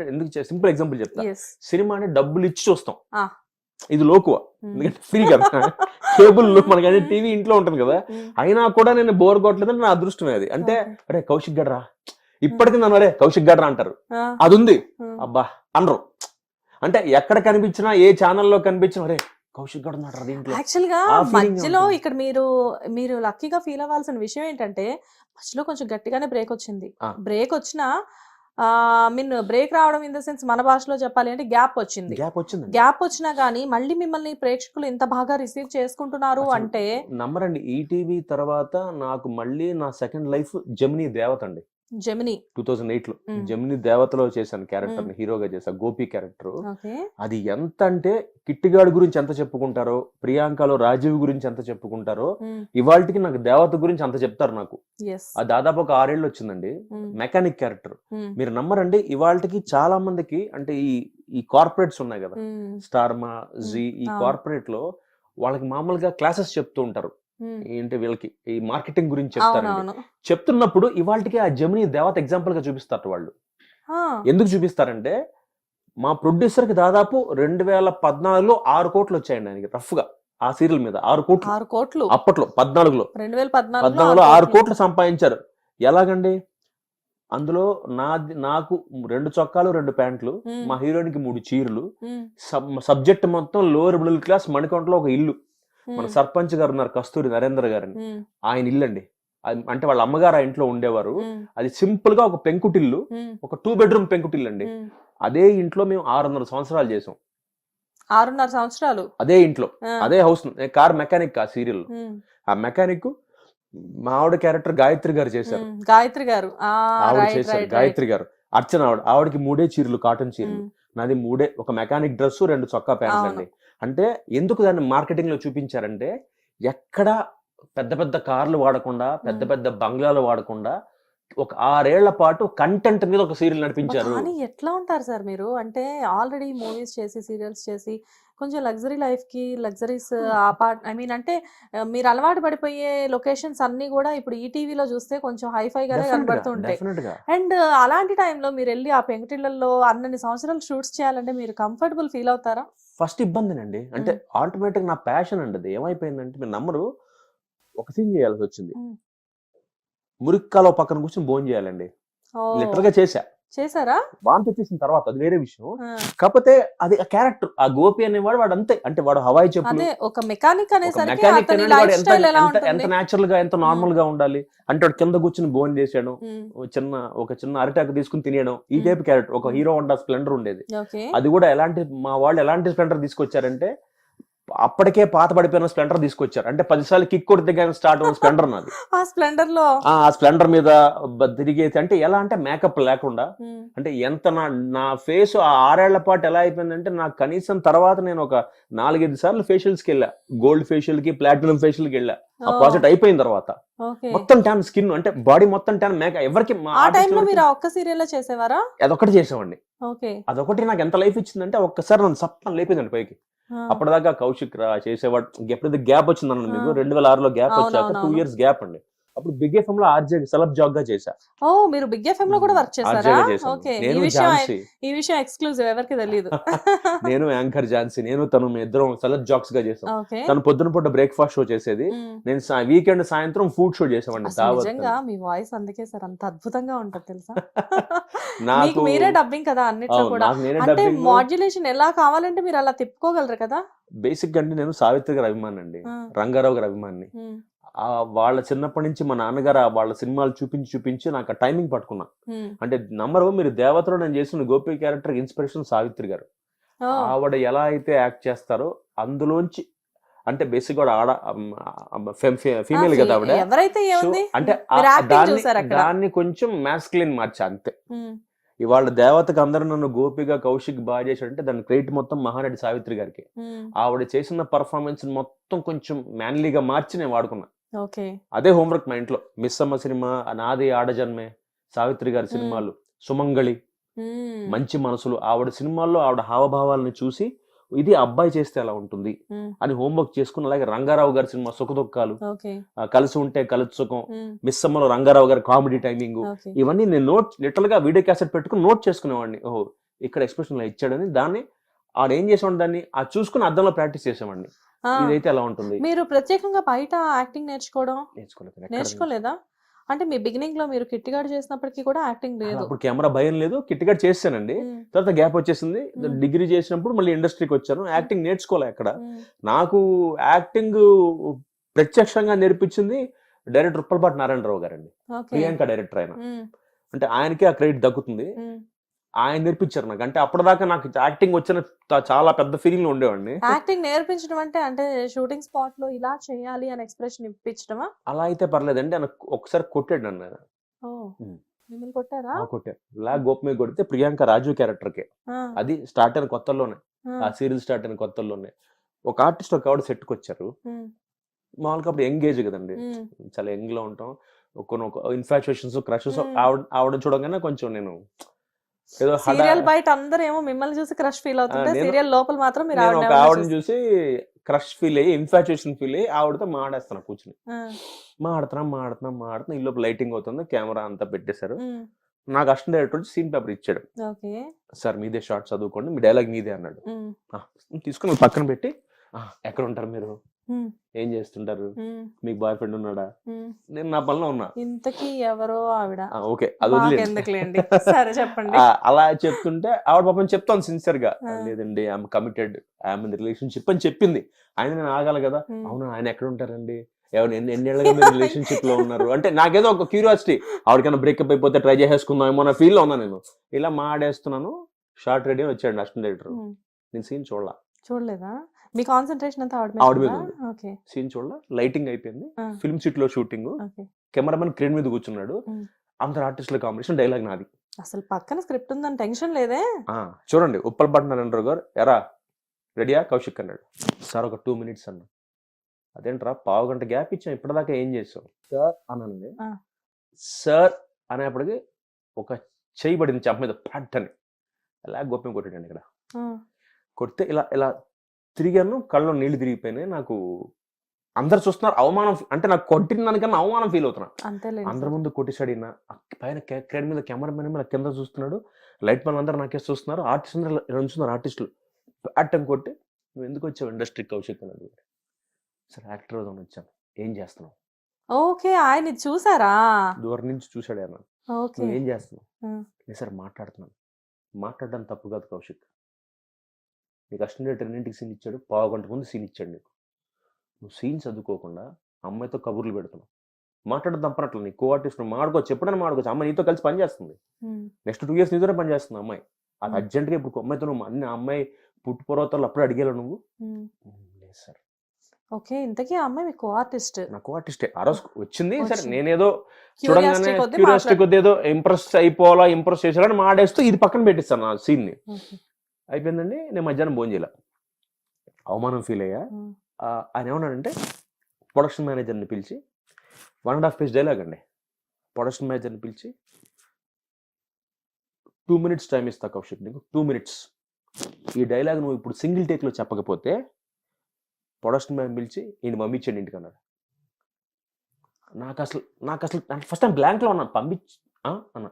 అంటే ఎందుకు simple example చెప్తా. ఎస్ సినిమాని డబ్బులు ఇచ్చి చూస్తాం. ఇది లోకువ. ఎందుకంటే ఫ్రీ కదా. కేబుల్ మనకి టీవీ ఇంట్లో ఉంటుంది కదా. అయినా కూడా నేను బోర్ కొట్టలేదంటే నా అదృష్టమే అది. అంటే అరే కౌశిక్ గడ్రా. ఇప్పటికి నన్ను అరే కౌశిక్ గడ్రా అంటారు. అది ఉంది. అబ్బా అనరు. అంటే ఎక్కడ కనిపించినా ఏ ఛానల్లో కనిపించినా అరే కౌశిక్ గడ్ ఉన్నాడు దీంట్లో. యాక్చువల్గా మధ్యలో. ఇక్కడ మీరు మీరు లక్కీగా ఫీల్ అవ్వాల్సిన విషయం ఏంటంటే మధ్యలో కొంచెం గట్టిగానే బ్రేక్ వచ్చింది. బ్రేక్ వచ్చిన మీన్ బ్రేక్ రావడం ఇన్ ద సెన్స్ మన భాషలో చెప్పాలి అంటే గ్యాప్ వచ్చింది. గ్యాప్ వచ్చింది గ్యాప్ వచ్చినా గానీ మళ్ళీ మిమ్మల్ని ప్రేక్షకులు ఇంత బాగా రిసీవ్ చేసుకుంటున్నారు అంటే నమ్మరండి. ఈటీవీ తర్వాత నాకు మళ్ళీ నా సెకండ్ లైఫ్ జమినీ దేవత అండి. జెమిని. టూ థౌజండ్ ఎయిట్లో. జమినీ దేవతలో చేశాను క్యారెక్టర్ని హీరోగా చేశాను గోపి క్యారెక్టర్. అది ఎంత అంటే కిట్టిగాడు గురించి ఎంత చెప్పుకుంటారో ప్రియాంకలో రాజీవ్ గురించి ఎంత చెప్పుకుంటారో ఇవాళకి నాకు దేవత గురించి అంత చెప్తారు నాకు. అది దాదాపు ఒక ఆరేళ్ళు వచ్చిందండి. Mechanic character. మీరు నమ్మరండి ఇవాళకి చాలా మందికి అంటే ఈ ఈ కార్పొరేట్స్ ఉన్నాయి కదా. స్టార్మా జీ ఈ. కార్పొరేట్లో వాళ్ళకి మామూలుగా క్లాసెస్ చెప్తూ ఉంటారు. ఏంటి వీళ్ళకి ఈ మార్కెటింగ్ గురించి అవునవును. చెప్తున్నప్పుడు ఇవాళకి ఆ జమిని దేవత ఎగ్జాంపుల్గా చూపిస్తారు వాళ్ళు. ఎందుకు చూపిస్తారంటే మా ప్రొడ్యూసర్కి దాదాపు రెండు వేల పద్నాలుగులో ఆరు కోట్లు వచ్చాయండి ఆయనకి రఫ్గా ఆ సీరియల్ మీద ఆరు కోట్లు. ఆరు కోట్లు? అప్పట్లో పద్నాలుగులో. రెండు వేల పద్నాలుగులో ఆరు కోట్లు. సంపాదించారు. ఎలాగండి? అందులో నా నాకు రెండు చొక్కాలు రెండు ప్యాంట్లు. మా హీరోయిన్కి మూడు చీరలు సబ్జెక్ట్ మొత్తం లోవర్ మిడిల్ క్లాస్ మణికొండలో ఒక ఇల్లు. మన. సర్పంచ్ గారు ఉన్నారు కస్తూరి నరేంద్ర గారిని. ఆయన ఇల్లు అండి అది- అంటే వాళ్ళ అమ్మగారు ఆ ఇంట్లో ఉండేవారు. అది సింపుల్గా ఒక పెంకుటిల్లు. ఒక టూ బెడ్రూమ్ పెంకుటిల్లు అండి. అదే ఇంట్లో మేము ఆరున్నర సంవత్సరాలు చేసాం ఆరున్నర సంవత్సరాలు అదే ఇంట్లో. అదే హౌస్ కార్ మెకానిక్ ఆ సీరియల్. ఆ మెకానిక్ మా ఆవిడ క్యారెక్టర్ గాయత్రి గారు చేశారు. గాయత్రి గారు ఆవిడ చేశారు గాయత్రి గారు అర్చన ఆవిడ ఆవిడకి మూడే చీరలు కాటన్. చీరలు. నాది మూడే ఒక మెకానిక్ డ్రెస్ రెండు చొక్కా ప్యాంట్లు అవును. అండి అంటే ఎందుకు దాన్ని మార్కెటింగ్లో చూపించారంటే ఎక్కడ పెద్ద పెద్ద కార్లు వాడకుండా పెద్ద. పెద్ద బంగ్లాలు వాడకుండా ఒక ఆరేళ్ళ పాటు కంటెంట్ మీద ఒక సీరియల్ నడిపించారు. కానీ ఎట్లా ఉంటారు సార్ మీరు? అంటే ఆల్రెడీ మూవీస్ చేసి సీరియల్స్ చేసి కొంచెం లగ్జరీ లైఫ్కి లగ్జరీస్ అపార్ట్ ఐ మీన్ అంటే మీరు అలవాటు పడిపోయే లొకేషన్స్ అన్ని కూడా ఇప్పుడు ఈ టీవీలో చూస్తే కొంచెం హైఫై గానే కనబడుతుంటాయి. అండ్ అలాంటి టైంలో మీరు వెళ్ళి ఆ పెంకుటిళ్ళలో అన్నన్ని సంవత్సరాలు షూట్స్ చేయాలంటే మీరు కంఫర్టబుల్ ఫీల్ అవుతారా? ఫస్ట్ ఇబ్బందినండి. అంటే ఆటోమేటిక్ నా ప్యాషన్ అండి ఏమైపోయిందంటే మీరు నమ్మరు ఒక సీన్ చేయాల్సి వచ్చింది. మ్మ్. మురిక్కాలో పక్కన కూర్చొని భోజనం చేయాలండి. ఓ, లిటరల్గా చేశా. చేశారా? వాంతి వచ్చేసిన తర్వాత అది వేరే విషయం. కాకపోతే అది ఆ క్యారెక్టర్ ఆ గోపి అనేవాడు వాడు అంతే. అంటే వాడు హవాయి చెప్పులు. అదే ఒక మెకానిక్ మెకానిక్ ఎంత న్యాచురల్గా ఎంత నార్మల్గా ఉండాలి. అంటే వాడు కింద కూర్చుని భోజనం చేసాడు చిన్న ఒక చిన్న అరిటాకు తీసుకుని తినేయడం. ఈ. Type character. ఒక. హీరో హోండా స్ప్లెండర్ ఉండేది. అది కూడా ఎలాంటి మా వాళ్ళు ఎలాంటి స్ప్లెండర్ తీసుకొచ్చారంటే అప్పటికే పాత పడిపోయిన స్ప్లెండర్ తీసుకొచ్చారు. అంటే పదిసార్లు కిక్ కొడితే కానీ స్టార్ట్ అయిన స్ప్లెండర్ నాది. ఆ స్ప్లెండర్లో? ఆ స్ప్లెండర్ మీద తిరిగేసి అంటే ఎలా అంటే మేకప్ లేకుండా. అంటే ఎంత నా నా ఫేస్ ఆ ఆరేళ్ళ పాటు ఎలా అయిపోయిందంటే నాకు కనీసం తర్వాత నేను ఒక నాలుగైదు సార్లు ఫేషియల్స్కి వెళ్ళా. గోల్డ్ ఫేషియల్కి ప్లాటినం ఫేషియల్కి వెళ్ళా. ఆ ప్రాజెక్ట్ అయిపోయిన తర్వాత. మొత్తం ట్యాన్ స్కిన్ అంటే బాడీ మొత్తం ట్యాన్ మేక. ఎవరికి ఆ టైంలో మీరు ఒక్క సీరియల్ చేసేవారా? అదొకటి చేసామండి ఓకే. అదొకటి నాకు ఎంత లైఫ్ ఇచ్చిందంటే ఒక్కసారి నన్ను సప్పని లేపిందండి పైకి. అప్పటిదాకా కౌశిక్ రా చేసేవాడు ఎప్పుడైతే గ్యాప్ వచ్చింది అన్న మీకు. రెండు వేల ఆరులో గ్యాప్ వచ్చాక టూ. ఇయర్స్ గ్యాప్ అండి అప్పుడు బిగ్ ఎఫ్ఎం లో ఆర్జే సెలబ్ జాబ్గా చేశా. ఓ మీరు బిగ్ ఎఫ్ఎం లో కూడా వర్క్ చేశారా? ఓకే ఈ విషయం ఈ విషయం ఎక్స్క్లూజివ్ ఎవరికి తెలియదు నేను యాంకర్ ఝాన్సీ. నేను తను ఇద్దరం సెలబ్ జాక్స్గా చేసాం తను పొద్దున పూట బ్రేక్ఫాస్ట్ షో చేసేది. నేను వీకెండ్ సాయంత్రం ఫుడ్ షో చేసామండి నిజంగా మీ వాయిస్ అందుకే సార్ అంత అద్భుతంగా ఉంటది తెలుసా? నాకు మీరే డబ్బింగ్ కదా అన్నిట్లో కూడా. అంటే మాడ్యులేషన్ ఎలా కావాలంటే మీరు అలా తిప్పుకోగలరు కదా? బేసిక్ అంటే నేను సావిత్రి గారి అభిమాని అండి. రంగారావు గారి అభిమాని. వాళ్ళ చిన్నప్పటి నుంచి మా నాన్నగారు వాళ్ళ సినిమాలు చూపించి చూపించి నాకు ఆ టైమింగ్ పట్టుకున్నా. అంటే నంబర్ మీరు దేవతలో నేను చేసిన గోపి క్యారెక్టర్ ఇన్స్పిరేషన్ సావిత్రి గారు. ఆవిడ ఎలా అయితే యాక్ట్ చేస్తారో అందులోంచి అంటే బేసిక్ కూడా ఆడ ఫీమేల్ కదా ఆవిడ. అంటే దాన్ని. దాన్ని కొంచెం మ్యాస్క్లిన్ మార్చా అంతే. ఇవాళ దేవతకు అందరూ నన్ను గోపిగా కౌశిక్ బాగా చేశాడంటే దాని క్రెడిట్ మొత్తం మహానటి సావిత్రి గారికి. ఆవిడ చేసిన పర్ఫార్మెన్స్ మొత్తం కొంచెం మ్యాన్లీగా మార్చి నేను వాడుకున్నా. ఓకే. అదే హోంవర్క్ మా ఇంట్లో. మిస్ అమ్మ సినిమా నాది ఆడజన్మే సావిత్రి గారి సినిమాలు సుమంగళి మంచి మనసులు. ఆవిడ సినిమాల్లో ఆవిడ హావభావాలను చూసి ఇది అబ్బాయి చేస్తే ఎలా ఉంటుంది. అని హోంవర్క్ చేసుకుని అలాగే రంగారావు గారి సినిమా సుఖదుఖాలు కలిసి ఉంటే కలిసి సుఖం మ్మ్, మిస్ అమ్మలో రంగారావు గారి కామెడీ టైమింగ్ ఇవన్నీ నేను నోట్ లిటరల్గా వీడియో క్యాసెట్ పెట్టుకుని నోట్ చేసుకునేవాడిని. ఓహో ఇక్కడ ఎక్స్ప్రెషన్ ఇలా ఇచ్చాడని దాన్ని ఆడు ఏం చేసాడు దాన్ని ఆ చూసుకుని అద్దంలో ప్రాక్టీస్ చేసామండి ఆ, ఇదైతే ఎలా ఉంటుంది? మీరు ప్రత్యేకంగా బయట యాక్టింగ్ నేర్చుకోవడం నేర్చుకోలేదు. నేర్చుకోలేదా? అంటే మీ బిగినింగ్లో మీరు కిట్టిగాడు చేసినప్పటికీ కూడా యాక్టింగ్. లేదు. అప్పుడు కెమెరా భయం లేదు. కిట్టిగా చేశానండి తర్వాత గ్యాప్ వచ్చేసింది. డిగ్రీ చేసినప్పుడు మళ్ళీ ఇండస్ట్రీకి వచ్చాను. యాక్టింగ్ నేర్చుకోలే అక్కడ. నాకు యాక్టింగ్ ప్రత్యక్షంగా నేర్పించింది డైరెక్టర్ ఉప్పలపాటి నారాయణరావు గారండి. ప్రియాంక డైరెక్టర్ ఆయన. అంటే ఆయనకే ఆ క్రెడిట్ దక్కుతుంది. ఆయన నేర్పించారు నాకు. అంటే అప్పటిదాకా నాకు యాక్టింగ్ వచ్చిన చాలా పెద్ద ఫీలింగ్లో ఉండేవాడిని. యాక్టింగ్ నేర్పించడం అంటే అంటే షూటింగ్ స్పాట్లో ఇలా చేయాలి అని ఎక్స్ప్రెషన్ ఇప్పించడమా? అలా అయితే పర్లేదండి. ఆయన ఒకసారి కొట్టాడు నన్ను. ఆయన. కొట్టారా? ఆ కొట్టాడు. ఇలా గోపమే కొడితే ప్రియాంక రాజు క్యారెక్టర్ కే అది స్టార్ట్ అయిన కొత్తల్లోనే ఆ, సీరియల్ స్టార్ట్ అయిన కొత్తల్లోనే ఒక ఆర్టిస్ట్ ఒక ఆవిడ సెట్కి వచ్చారు. మామూలుగా అప్పుడు ఎంగేజ్ కదండి. చాలా యంగ్లో ఉంటాం కొన్ని ఇన్ఫాచుయేషన్స్ క్రషెస్. ఆవిడ ఆవిడ చూడగానే కొంచెం నేను ఏదో సీరియల్ బయట అందరూ ఏమో మిమ్మల్ని చూసి క్రష్ ఫీల్ అవుతుంటే సీరియల్ లోపల మాత్రం మీరు ఒక ఆవిడని చూసి క్రష్ ఫీల్ అయ్యి ఇన్ఫాచుయేషన్ ఫీల్ అయ్యి ఆవిడతో మాడేస్తాను కూర్చుని. మాడుతున్నాం మాడుతున్నాం మాడుతున్నాం ఈ లోపు లైటింగ్ అవుతుంది కెమెరా అంతా పెట్టేశారు. నాకు అసిస్టెంట్ డైరెక్టర్ వచ్చి సీన్ పేపర్ ఇచ్చాడు. సార్ మీదే షార్ట్ చదువుకోండి మీ డైలాగ్ మీదే అన్నాడు. ఉమ్, "ఆ, తీసుకుని పక్కన పెట్టి "ఆ, ఎక్కడ ఉంటారు మీరు? ఏం చేస్తుంటారు? మీకు బాయ్ ఫ్రెండ్ ఉన్నాడా. నేను నా పనిలో ఉన్నా. ఇంతకీ ఎవరో ఆవిడ. "ఆ, ఓకే అది వదిలేయండి." ఎందుకులేండి సరే చెప్పండి. అలా చెప్తుంటే ఆవిడ పాపం చెప్తాను సిన్సియర్గా. లేదండి I'm committed I'm in relationship అని చెప్పింది. ఆయన నేను ఆగాలి కదా. అవునా ఆయన ఎక్కడ ఉంటారండి? ఎవరు ఎన్ని ఎన్నేళ్ళగా మీరు రిలేషన్షిప్లో ఉన్నారు? అంటే నాకేదో ఒక క్యూరియాసిటీ ఆవిడకైనా బ్రేకప్ అయిపోతే ట్రై చేసేసుకుందాం ఏమో నా ఫీల్లో ఉన్నా నేను. ఇలా మాడేస్తున్నాను. షార్ట్ రెడీ వచ్చాడు అసిస్టెంట్ డైరెక్టర్. నేను సీన్ చూడాల. చూడలేదా? మీ కాన్సన్ట్రేషన్ అంతా ఆవిడ ఆవిడ మీద ఉంది. ఓకే. సీన్ చూడాల? లైటింగ్ అయిపోయింది. ఆ. ఫిల్మ్ సిట్లో షూటింగ్ ఓకే. కెమెరామెన్ క్రేన్ మీద కూర్చున్నాడు. ఉమ్. అందరు ఆర్టిస్టుల కాంబినేషన్ డైలాగ్ నాది. అసలు పక్కన స్క్రిప్ట్ ఉందని టెన్షన్ లేదే. ఆ, చూడండి. ఉప్పల్ నరేంద్ర గారు ఎరా రెడీయా కౌశిక్ అన్నాడు. సార్ ఒక టూ మినిట్స్ అన్న. అదేంట్రా? పావు గంట గ్యాప్ ఇచ్చాం. ఇప్పటిదాకా ఏం చేసావు? సార్ అనండి ఆ. సార్ అనేప్పటికి ఒక చేయి పడింది చెంప మీద. పట్ అని అలా గోప్యం కొట్టాడండి ఇక్కడ. ఆ, కొడితే ఇలా ఇలా తిరిగాను కళ్ళలో నీళ్ళు తిరిగిపోయినాయి. నాకు అందరు చూస్తున్నారు అవమానం అంటే నాకు కొట్టిన దానికన్నా అవమానం ఫీల్ అవుతున్నా. అందరి. ముందు కొట్టేశాడు ఈయన పైన క్రేడ్ మీద కెమెరా మ్యాన్ మీద కింద చూస్తున్నాడు. లైట్ మ్యాన్ అందరూ నాకే చూస్తున్నారు. ఆర్టిస్ట్ అందరూ ఇలా ఉంచుతున్నారు ఆర్టిస్టులు. అట్టం కొట్టి నువ్వు ఎందుకు వచ్చావు ఇండస్ట్రీ కౌశిక్? అని సరే యాక్టర్ అవుదామని వచ్చాను. ఏం చేస్తున్నావు? ఓకే ఆయన చూసారా? దూరం నుంచి చూశాడు ఆయన. నువ్వు ఏం చేస్తున్నావు. లేదు సార్ మాట్లాడుతున్నాను. మాట్లాడడం తప్పు కాదు కౌశిక్. నీకు అసిస్టెంట్ రెండింటికి సీన్ ఇచ్చాడు పావు గంట ముందు సీన్ ఇచ్చాడు నీకు. నువ్వు సీన్ చదువుకోకుండా అమ్మాయితో కబుర్లు పెడుతున్నావు. మాట్లాడడం తప్పనట్లు నీ కో ఆర్టిస్ట్ మాడుకోవచ్చు ఎప్పుడైనా మాడుకోవచ్చు. అమ్మాయి నీతో కలిసి పని చేస్తుంది ఉమ్, నెక్స్ట్ టూ ఇయర్స్ నీతోనే పని చేస్తుంది అమ్మాయి. అది. అర్జెంట్గా ఇప్పుడు అమ్మాయితో నువ్వు అన్ని అమ్మాయి పుట్టు పూర్వతాలు అప్పుడు అడిగేలా నువ్వు. లేదు సార్. ఓకే ఇంతకీ ఆ అమ్మాయి మీకు ఆర్టిస్ట్ నాకు ఆర్టిస్టే ఆ రోజు వచ్చింది సరే. నేనేదో చూడంగానే క్యూరియాసిటీ కొద్దీ ఏదో ఇంప్రెస్ అయిపోవాలా ఇంప్రెస్ చేసాలని మాడేస్తూ ఇది పక్కన పెట్టిస్తాను సీన్ని. అయిపోయిందండి. నేను మధ్యాహ్నం భోజనం చేయాల. అవమానం ఫీల్ అయ్యా. ఆయన ఏమన్నాడంటే ప్రొడక్షన్ మేనేజర్ని పిలిచి one and half page dialogue అండి. ప్రొడక్షన్ మేనేజర్ని పిలిచి టూ మినిట్స్ టైం ఇస్తా కౌశిక్ నీకు టూ మినిట్స్ ఈ డైలాగ్ నువ్వు ఇప్పుడు సింగిల్ టేక్లో చెప్పకపోతే ప్రొడక్షన్ మ్యాన్ పిలిచి ఈయన పంపించండి ఇంటికి అన్నాడు. నాకు అసలు నాకు అసలు ఫస్ట్ టైం బ్లాంక్లో ఉన్నాను పంపించి? అన్న.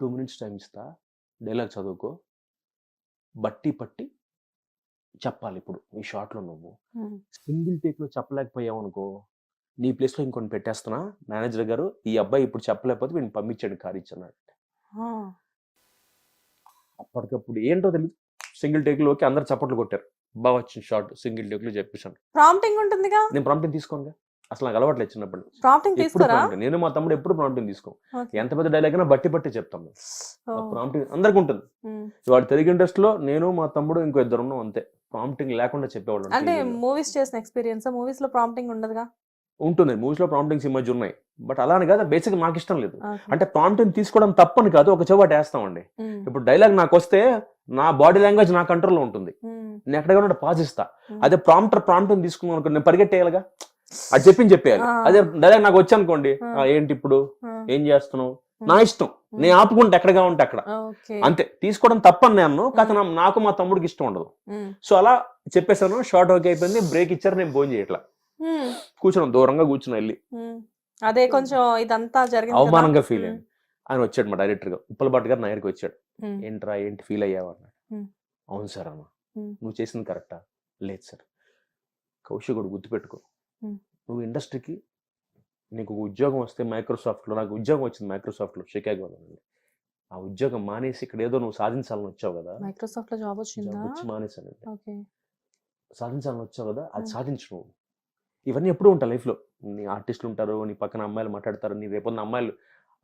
టూ మినిట్స్ టైం ఇస్తా డైలాగ్ చదువుకో బట్టి పట్టి చెప్పాలి ఇప్పుడు ఈ షార్ట్లో నువ్వు. సింగిల్ టేక్లో చెప్పలేకపోయావు అనుకో నీ ప్లేస్లో ఇంకొని పెట్టేస్తున్నా మేనేజర్ గారు ఈ అబ్బాయి ఇప్పుడు చెప్పలేకపోతే వీడిని పంపించండి కార్ ఇచ్చన్నాడు అప్పటికప్పుడు ఏంటో తెలియదు సింగిల్ టేక్లోకి అందరు చప్పట్లు కొట్టారు. బాగా వచ్చిన షార్ట్ సింగిల్ టేక్లో చెప్పేశాను. ప్రాంప్టింగ్ ఉంటుందిగా? నేను ప్రాంప్టింగ్ తీసుకోనుగా? అసలు నాకు అలవాట్లేదు చిన్నప్పటి నుంచి. ప్రాంప్టింగ్ ఎప్పుడు తీసుకోరా? ప్రాంప్టింగ్ నేను మా తమ్ముడు ఎప్పుడు ప్రాంప్టింగ్ తీసుకో. ఎంత పెద్ద డైలాగ్ అయినా బట్టి బట్టి చెప్తాం ప్రాంప్టింగ్ అందరికి ఉంటుంది. ఉమ్. వాడు తెలుగు ఇండస్ట్రీలో నేను మా తమ్ముడు ఇంకో ఇద్దరు ఉన్నాం అంతే. ప్రాంప్టింగ్ లేకుండా చెప్పేవాళ్ళం అంటే లో. మూవీస్ చేసిన ఎక్స్పీరియన్స్ మూవీస్లో ప్రాంప్టింగ్ ఉండదుగా? ఉంటుంది. మూవీస్లో ప్రాంప్టింగ్స్ ఈ మధ్య ఉన్నాయి. బట్ అలానే కాదు బేసిక్ నాకు ఇష్టం లేదు. అంటే ప్రాంప్టింగ్ తీసుకోవడం తప్పని కాదు ఒక చెవాట వేస్తామండి. ఉమ్, ఇప్పుడు డైలాగ్ నాకు వస్తే నా బాడీ లాంగ్వేజ్ నా కంట్రోల్లో ఉంటుంది. ఉమ్, నేను ఎక్కడ పాజ్ ఇస్తా ఉమ్. అదే ప్రాంప్టర్ ప్రాంప్టింగ్ తీసుకున్నాను అనుకో నేను పరిగెట్టేయాలిగా? అది చెప్పింది చెప్పేయాలి. అదే డైలాగ్ నాకు వచ్చి అనుకోండి ఏంటి ఇప్పుడు? ఏం చేస్తున్నావు? నా ఇష్టం. నేను ఆపుకుంటే ఎక్కడగా ఉంటే అక్కడ. అంతే. తీసుకోవడం తప్పని నేను కాకపోతే నాకు మా తమ్ముడికి ఇష్టం ఉండదు. సో అలా చెప్పేశాను. షార్ట్ ఓకే అయిపోయింది. బ్రేక్ ఇచ్చారు. నేను భోజనం చేయట్లా. కూర్చున్నాం. దూరంగా కూర్చున్నా వెళ్ళి. అదే కొంచెం ఇదంతా జరిగింది. అవమానంగా ఫీల్ అయింది ఆయన వచ్చాడు మా డైరెక్టర్గా. ఉప్పలభట్ గారు నా దగ్గరికి వచ్చాడు. ఏంట్రా ఏంటి ఫీల్ అయ్యావు? అన్నాడు. అవును సార్ అన్న. Hmm. నువ్వు చేసింది కరెక్టా లేదు సార్. కౌశికుడు గుర్తుపెట్టుకో. ఇండస్ట్రీకి నీకు ఒక ఉద్యోగం వస్తే మైక్రోసాఫ్ట్లో నాకు ఉద్యోగం వచ్చింది మైక్రోసాఫ్ట్లో షికాగోలో. ఆ ఉద్యోగం మానేసి ఇక్కడ ఏదో నువ్వు సాధించాలని వచ్చావు కదా? మైక్రోసాఫ్ట్లో జాబ్ వచ్చిందా? వచ్చి ఓకే. సాధించాలని వచ్చావు కదా? అది. సాధించు నువ్వు. ఇవన్నీ ఎప్పుడూ ఉంటాయి లైఫ్లో. నీ ఆర్టిస్టులు ఉంటారు నీ పక్కన అమ్మాయిలు మాట్లాడతారు నీ రేపొన్న అమ్మాయిలు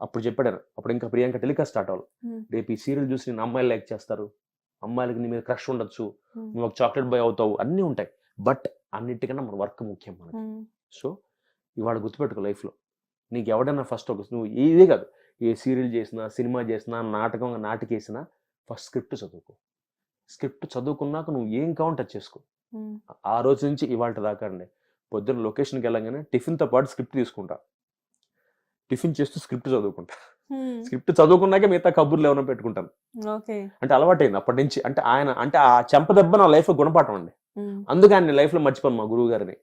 అప్పుడు చెప్పాడు ఆయన, అప్పుడు ఇంకా ప్రియాంక టెలికాస్ట్ స్టార్ట్ అవ్వాలి. రేపు ఈ సీరియల్ చూసి నేను అమ్మాయిలు లైక్ చేస్తారు. అమ్మాయిలకి నీ మీద క్రష్ ఉండొచ్చు. నువ్వు ఒక చాక్లెట్ బాయ్ అవుతావు. అన్నీ ఉంటాయి. బట్ అన్నిటికన్నా మన వర్క్ ముఖ్యం మనకి. సో ఇవాళ గుర్తుపెట్టుకో లైఫ్లో. నీకు ఎవడైనా ఫస్ట్ ఒక నువ్వు ఇదే కాదు. ఏ సీరియల్ చేసినా సినిమా చేసినా నాటకం నాటికేసినా ఫస్ట్ స్క్రిప్ట్ చదువుకో. స్క్రిప్ట్ చదువుకున్నాక నువ్వు ఏం అది చేసుకో? ఆ రోజు నుంచి ఇవాళ దాకా అండి పొద్దున్న లొకేషన్కి వెళ్ళగానే టిఫిన్తో పాటు స్క్రిప్ట్ తీసుకుంటా. టిఫిన్ చేస్తూ స్క్రిప్ట్ చదువుకుంటా. స్క్రిప్ట్ చదువుకున్నాకే మిగతా కబుర్లు ఏమైనా పెట్టుకుంటాను. అంటే అలవాటైంది అప్పటి నుంచి. అంటే ఆయన అంటే ఆ చెంప దెబ్బ నా లైఫ్ గుణపాఠం అండి. ఉమ్, అందుకే ఆయన లైఫ్లో మర్చిపోను మా గురువు గారిని.